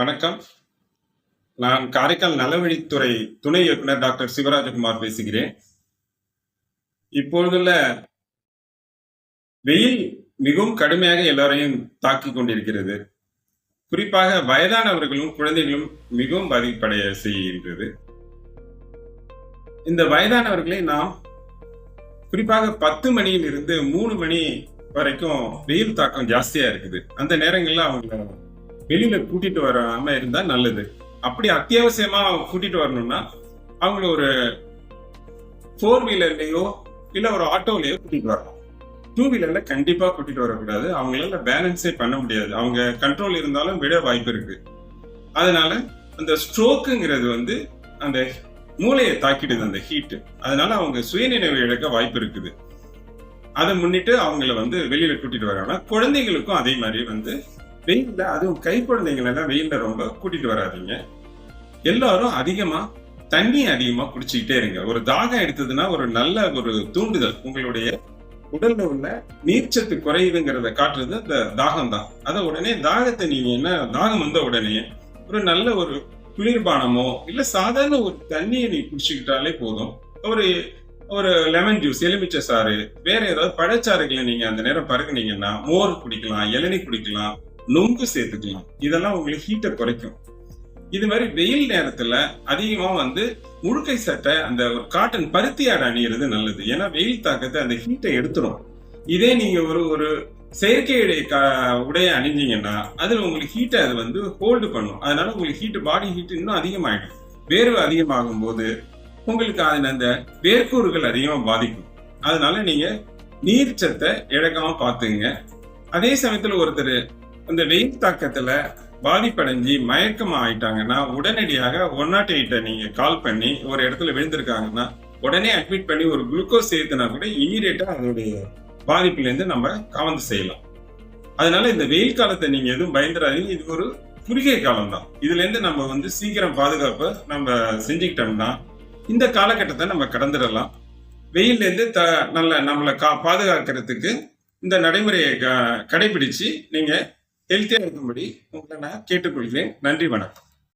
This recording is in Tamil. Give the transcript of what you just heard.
வணக்கம். நான் காரைக்கால் நலவழித்துறை துணை இயக்குனர் டாக்டர் சிவராஜகுமார் பேசுகிறேன். இப்பொழுதுள்ள வெயில் மிகவும் கடுமையாக எல்லாரையும் தாக்கி கொண்டிருக்கிறது. குறிப்பாக வயதானவர்களும் குழந்தைகளும் மிகவும் பாதிப்படைய செய்கின்றது. இந்த வயதானவர்களை நாம் குறிப்பாக பத்து மணியிலிருந்து மூணு மணி வரைக்கும் வெயில் தாக்கம் ஜாஸ்தியா இருக்குது. அந்த நேரங்களில் அவங்க வெளியில கூட்டிட்டு வராம இருந்தா நல்லது. அப்படி அத்தியாவசியமா கூட்டிட்டு வரணும்னா அவங்கள ஒரு ஃபோர் வீலர்லயோ இல்ல ஒரு ஆட்டோலயோ கூட்டிட்டு வரணும். டூ வீலர்ல கண்டிப்பா கூட்டிட்டு வரக்கூடாது. அவங்களால பேலன்ஸே பண்ண முடியாது. அவங்க கண்ட்ரோல் இருந்தாலும் விட வாய்ப்பு இருக்கு. அதனால அந்த ஸ்ட்ரோக்குங்கிறது வந்து அந்த மூளையை தாக்கிடுது அந்த ஹீட்டு அதனால அவங்க சுயநினைவு இழக்க வாய்ப்பு இருக்குது. அதை முன்னிட்டு அவங்கள வந்து வெளியில கூட்டிட்டு வராங்க. குழந்தைங்களுக்கும் அதே மாதிரி வந்து வெயில்ல அதுவும் கை குழந்தைங்களெல்லாம் வெயிலில் வெயில்ல ரொம்ப கூட்டிட்டு வராதீங்க. எல்லாரும் அதிகமாக தண்ணி அதிகமாக குடிச்சிக்கிட்டே இருங்க. ஒரு தாகம் எடுத்ததுன்னா ஒரு நல்ல ஒரு தூண்டுதல். உங்களுடைய உடல்ல உள்ள நீர்ச்சத்து குறையுதுங்கிறத காட்டுறது அந்த தாகம் தான் அதை உடனே தாகத்தை நீங்க என்ன தாகம் வந்த உடனே ஒரு நல்ல ஒரு குளிர்பானமோ இல்ல சாதாரண ஒரு தண்ணியை நீ குடிச்சுக்கிட்டாலே போதும். ஒரு ஒரு லெமன் ஜூஸ் எலுமிச்சை சாறு வேற ஏதாவது பழச்சாறுகளை நீங்க அந்த நேரம் பருகுனீங்கன்னா மோர் குடிக்கலாம் இளநீ குடிக்கலாம் நொங்கு சேர்த்துக்கலாம். இதெல்லாம் உங்களுக்கு ஹீட்டை குறைக்கும். இது மாதிரி வெயில் நேரத்துல அதிகமா வந்து முழுக்கை சட்டை அந்த ஒரு காட்டன் பருத்தி ஆடை அணியிறது நல்லது. ஏன்னா வெயில் தாக்கத்தை அந்த ஹீட்டை எடுத்துரும். இதே நீங்க ஒரு ஒரு செயற்கை உடைய உடைய அணிஞ்சீங்கன்னா அதுல உங்களுக்கு ஹீட்டை அது வந்து ஹோல்டு பண்ணும். அதனால உங்களுக்கு ஹீட் பாடி ஹீட் இன்னும் அதிகமாகிடும் வேர்வை அதிகமாகும் போது உங்களுக்கு அதில் அந்த வேர்க்கூறுகள் அதிகமாக பாதிக்கும். அதனால நீங்க நீர் சத்தை இழக்காம பாத்துங்க அதே சமயத்துல ஒருத்தர் அந்த வெயில் தாக்கத்துல பாதிப்படைஞ்சு மயக்கம் ஆயிட்டாங்கன்னா உடனடியாக ஒன் நாட் எயிட்ட நீங்க கால் பண்ணி ஒரு இடத்துல விழுந்திருக்காங்கன்னா உடனே அட்மிட் பண்ணி ஒரு குளுக்கோஸ் சேர்த்துனா கூட இமீடியட்டா அதோடைய பாதிப்புல இருந்து நம்ம கவர்ந்து செய்யலாம். அதனால இந்த வெயில் காலத்தை நீங்க எதுவும் பயந்துடாதீங்க. இது ஒரு குறுகிய காலம் தான் இதுல இருந்து நம்ம வந்து சீக்கிரம் பாதுகாப்பை நம்ம செஞ்சுக்கிட்டோம்னா இந்த காலகட்டத்தை நம்ம கடந்துடலாம். வெயில்ல இருந்து த நல்ல நம்மளை கா பாதுகாக்கிறதுக்கு இந்த நடைமுறையை க- கடைபிடிச்சு நீங்க ஹெல்த்தியா இருக்கும்படி உங்களை நான் கேட்டுக்கொள்கிறேன். நன்றி வணக்கம்.